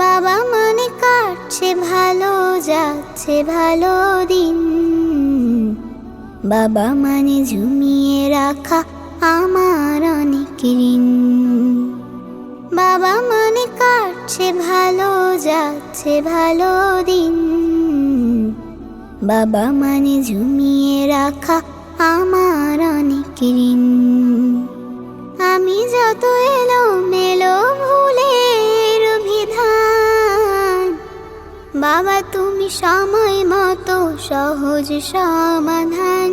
বাবা মানে কাটছে ভালো যাচ্ছে ভালো দিন। বাবা মানে ঝুমিয়ে রাখা আমার অনেক ঋণ। বাবা মানে কাটছে ভালো যাচ্ছে ভালো দিন। বাবা মানে ঝুমিয়ে রাখা আমার অনেক ঋণ। আমি যত এলো মেলো ভুলের সময় মতো সহজ সমাধান।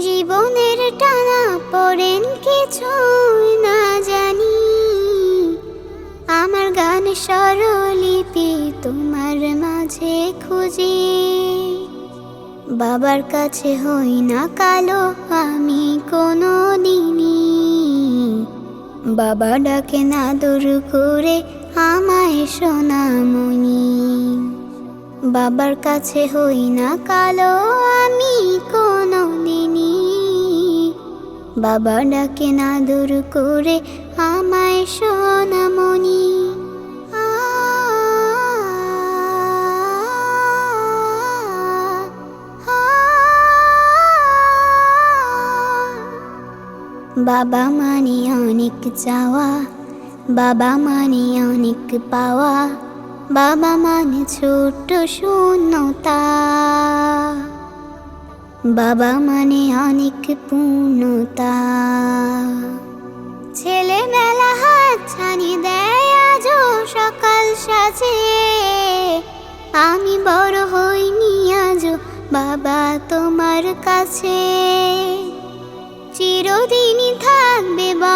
জীবনের টানা পড়েন কিছুই না জানি। আমার গান স্বরলিপি তোমার মাঝে খুঁজি। বাবার কাছে হই না কালো, আমি কোনো দিনই বাবা ডাকে না দূর করে আমায় সোনামণি বাবার কাছে হই না কালো, আমি কোনো দিনই। বাবা ডাকে না দূর করে, আমায় সোনামণি বাবা মানে অনেক চাওয়া, বাবা মানে অনেক পাওয়া। বাবা মানে ছোট্ট শূন্যতা। বাবা মানে অনেক পূর্ণতা। ছেলেবেলা হাত ছানি দেয়, আজও সকাল সাজে। আমি বড় হইনি, আজও বাবা তোমার কাছে। চিরদিনই থাকবে বলো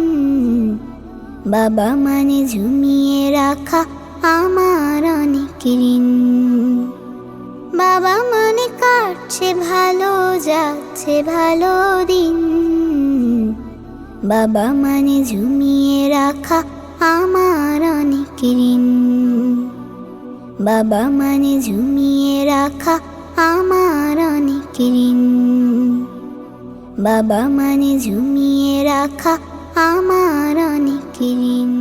বাবা মানে ঝুমিয়ে রাখা আমার অনেক ঋণ বাবা মানে কাটছে ভালো, যাচ্ছে ভালো দিন। বাবা মানে ঝুমিয়ে রাখা আমার অনেক ঋণ বাবা মানে ঝুমিয়ে রাখা আমার অনেক ঋণ বাবা মানে ঝুমিয়ে রাখা আমার অনেক ঋণ